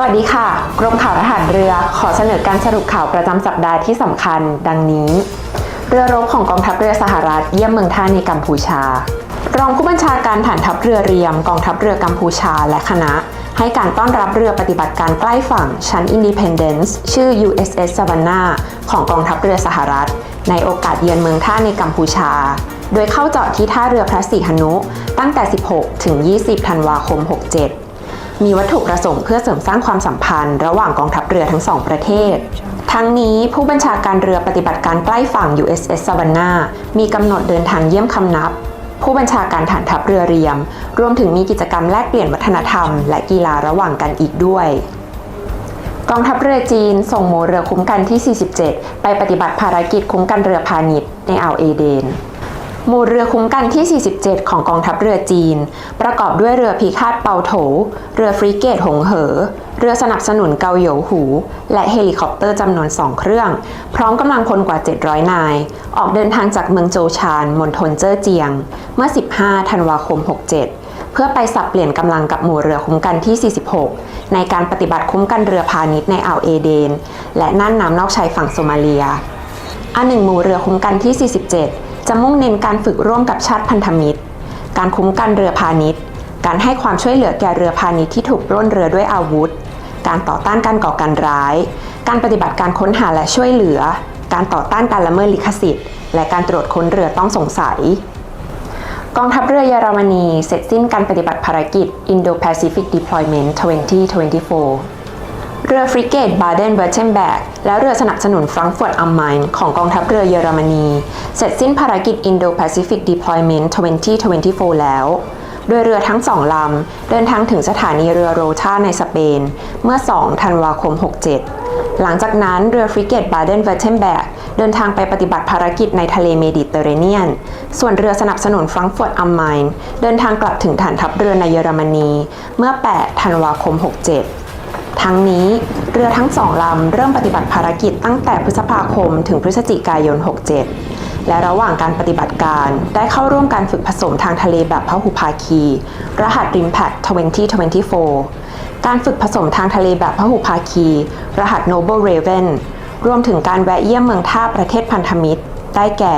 สวัสดีค่ะ กรมข่าวทหารเรือขอเสนอการสรุปข่าวประจำสัปดาห์ที่สำคัญ ดังนี้ เรือรบของกองทัพเรือสหรัฐเยี่ยมเมืองท่าในกัมพูชา รองผู้บัญชาการฐานทัพเรือเรียม กองทัพเรือกัมพูชาและคณะ ให้การต้อนรับเรือปฏิบัติการใกล้ฝั่งชั้น Independence ชื่อ USS Savannah ของกองทัพเรือสหรัฐ ในโอกาสเยือนเมืองท่าในกัมพูชา โดยเข้าจอดที่ท่าเรือพระศรีหนุตั้งแต่ 16 ถึง 20 ธันวาคม 67 มีวัตถุประสงค์เพื่อเสริมสร้างความสัมพันธ์ ระหว่างกองทัพเรือทั้งสองประเทศ ทั้งนี้ผู้บัญชาการเรือปฏิบัติการใกล้ฝั่ง USS Savannah มีกำหนดเดินทางเยี่ยมคำนับ ผู้บัญชาการฐานทัพเรือเรียม รวมถึงมีกิจกรรมแลกเปลี่ยนวัฒนธรรม และกีฬาระหว่างกันอีกด้วย กองทัพเรือจีนส่งโมเรือคุ้มกันที่ 47 ไปปฏิบัติภารกิจคุ้มกันเรือพาณิชย์ในอ่าวเอเดน หมู่เรือคุ้มกันที่ 47 ของกองทัพเรือจีน ประกอบด้วยเรือพิฆาตเปาโถ เรือฟริเกตหงเหอ เรือสนับสนุนเกาเหยวหู และเฮลิคอปเตอร์จำนวน2เครื่อง พร้อมกำลังพลกว่า 700 นาย ออกเดินทางจากเมืองโจชานมณฑลเจ้อเจียง เมื่อ 15 ธันวาคม 67เพื่อไปสับเปลี่ยนกำลังกับหมู่เรือคุ้มกันที่ 46 ในการปฏิบัติคุ้มกันเรือพาณิชย์ในอ่าวเอเดน และน่านน้ำนอกชายฝั่งโซมาเลีย อันหนึ่งหมู่เรือคุ้มกันที่ 47 จะมุ่งเน้นการฝึกร่วมกับชาติพันธมิตร การคุ้มกันเรือพาณิชย์ การให้ความช่วยเหลือแก่เรือพาณิชย์ที่ถูกปล้นเรือด้วยอาวุธ การต่อต้านการก่อการร้าย การปฏิบัติการค้นหาและช่วยเหลือ การต่อต้านการละเมิดลิขสิทธิ์ และการตรวจค้นเรือต้องสงสัย กองทัพเรือเยอรมนีเสร็จสิ้นการปฏิบัติภารกิจ Indo-Pacific Deployment 2024 เรือฟริเกตบาเดนเวอร์เทนแบกและเรือสนับสนุนฟรังก์เฟิร์ตอัมไมน์ของกองทัพเรือเยอรมนี เสร็จสิ้นภารกิจ Indo-Pacific Deployment 2024 แล้ว โดยเรือทั้งสองลำ เดินทางถึงสถานีเรือโรชาในสเปน เมื่อ 2 ธันวาคม 67 หลังจากนั้นเรือฟริเกตบาเดนเวอร์เทนแบกเดินทางไปปฏิบัติภารกิจในทะเลเมดิเตอร์เรเนียน ส่วนเรือสนับสนุนฟรังก์เฟิร์ตอัมไมน์เดินทางกลับถึงฐานทัพเรือในเยอรมนี เมื่อ 8 ธันวาคม 67 ทั้งนี้เรือทั้งสองลำเริ่มปฏิบัติภารกิจตั้งแต่พฤษภาคมถึงพฤศจิกายน 67 และระหว่างการปฏิบัติการได้เข้าร่วมการฝึกผสมทางทะเลแบบพหุภาคี รหัส RIMPAC 2024 การฝึกผสมทางทะเลแบบพหุภาคี รหัส Noble Raven รวมถึงการแวะเยี่ยมเมืองท่าประเทศพันธมิตร ได้แก่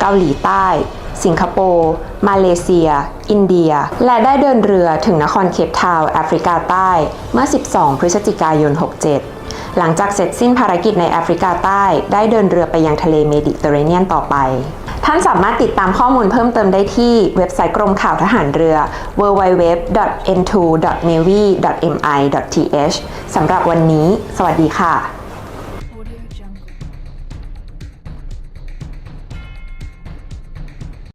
เกาหลีใต้ สิงคโปร์ มาเลเซีย อินเดีย และได้เดินเรือถึงนครเคปทาวน์แอฟริกาใต้เมื่อ 12 พฤศจิกายน 67 หลังจากเสร็จสิ้นภารกิจในแอฟริกาใต้ ได้เดินเรือไปยังทะเลเมดิเตอร์เรเนียนต่อไปท่านสามารถติดตามข้อมูลเพิ่มเติมได้ที่เว็บไซต์กรมข่าวทหารเรือ www.n2.navy.mi.th สำหรับวันนี้ สวัสดีค่ะ